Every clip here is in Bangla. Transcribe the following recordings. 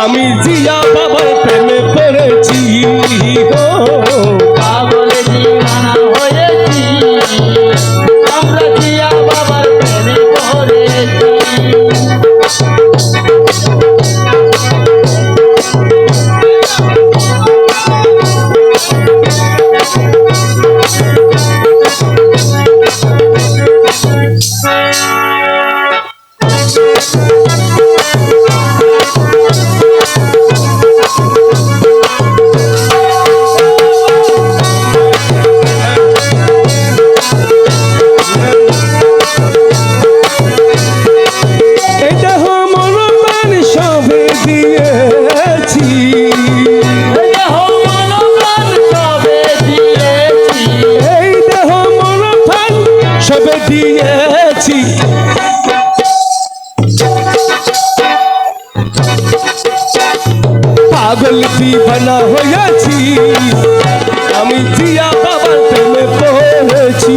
আমি জিয়া বাবার প্রেমে পড়েছি ও পাগলা হয়েছি। আমি জিয়া বাবার প্রেমে পড়েছি।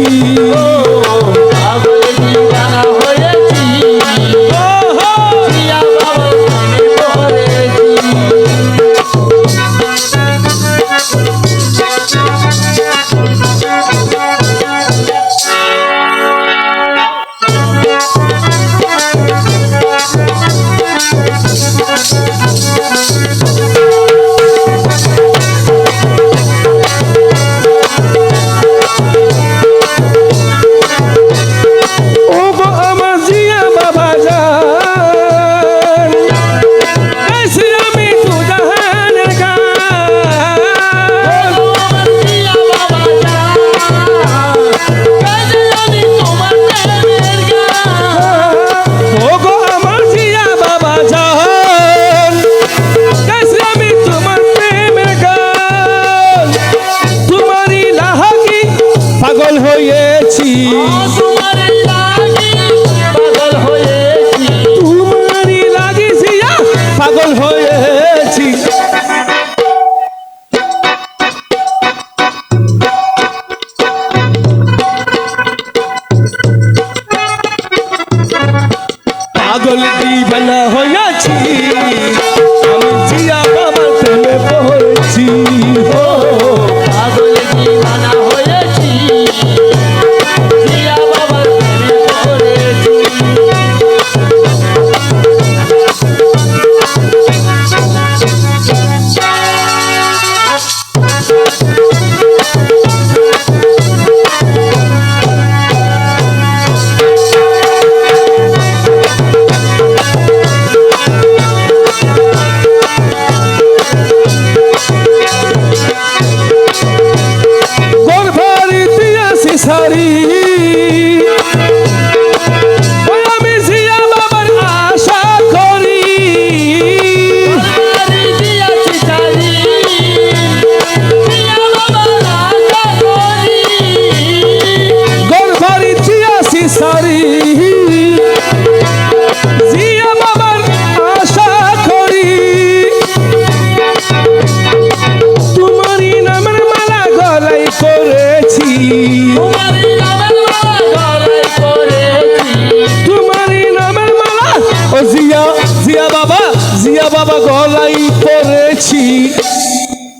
পাগল দিবানা হইয়া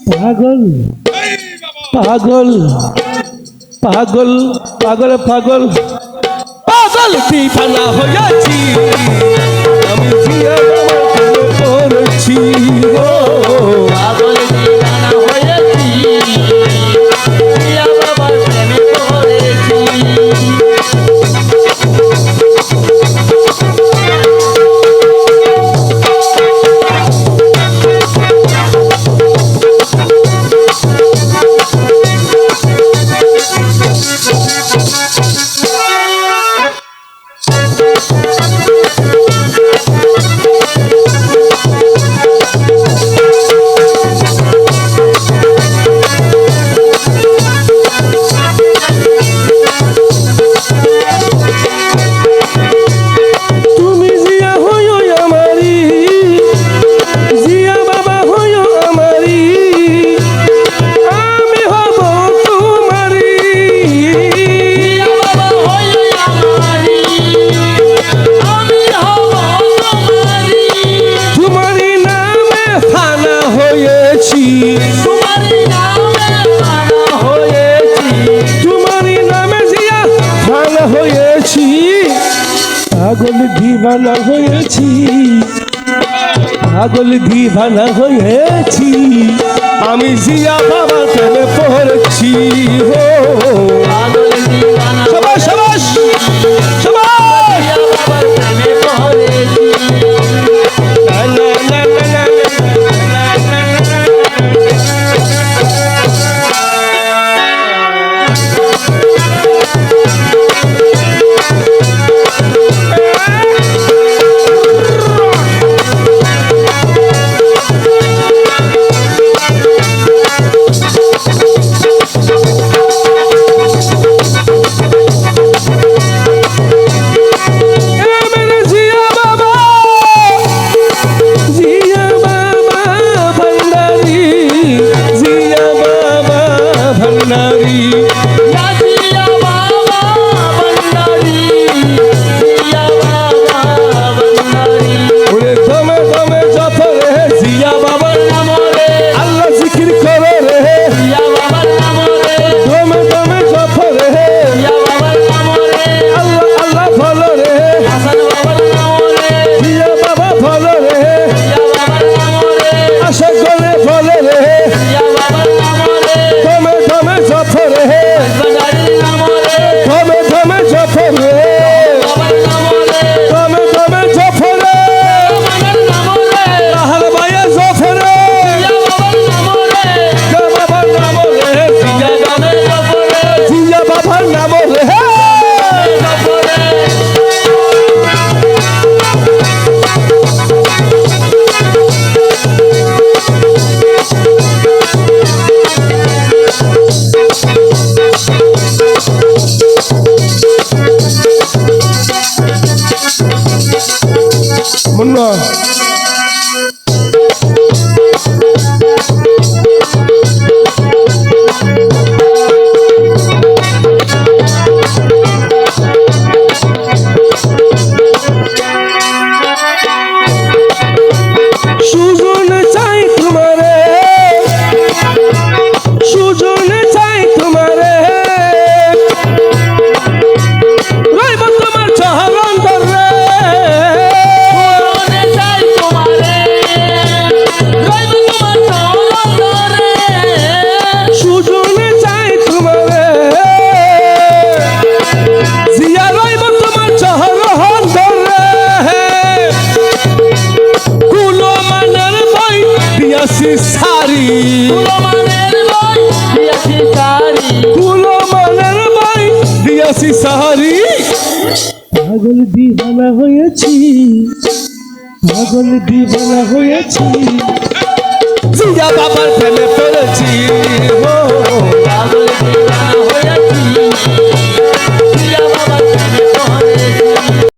পাগল পাগল পাগল পাগল পাগল পাগল দিবানা হয়েছি হয়েছি। পাগল দিবানা হয়েছি। পাগল দিবানা হয়েছি। আমি জিয়া বাবা তবে পড়ছি। সবাই সবাই Lord. পাগল দিবানা হয়েছি পাগল দিবানা হয়েছি। জিয়া বাবার প্রেমে ফেলেছি ও পাগল দিবানা হয়েছি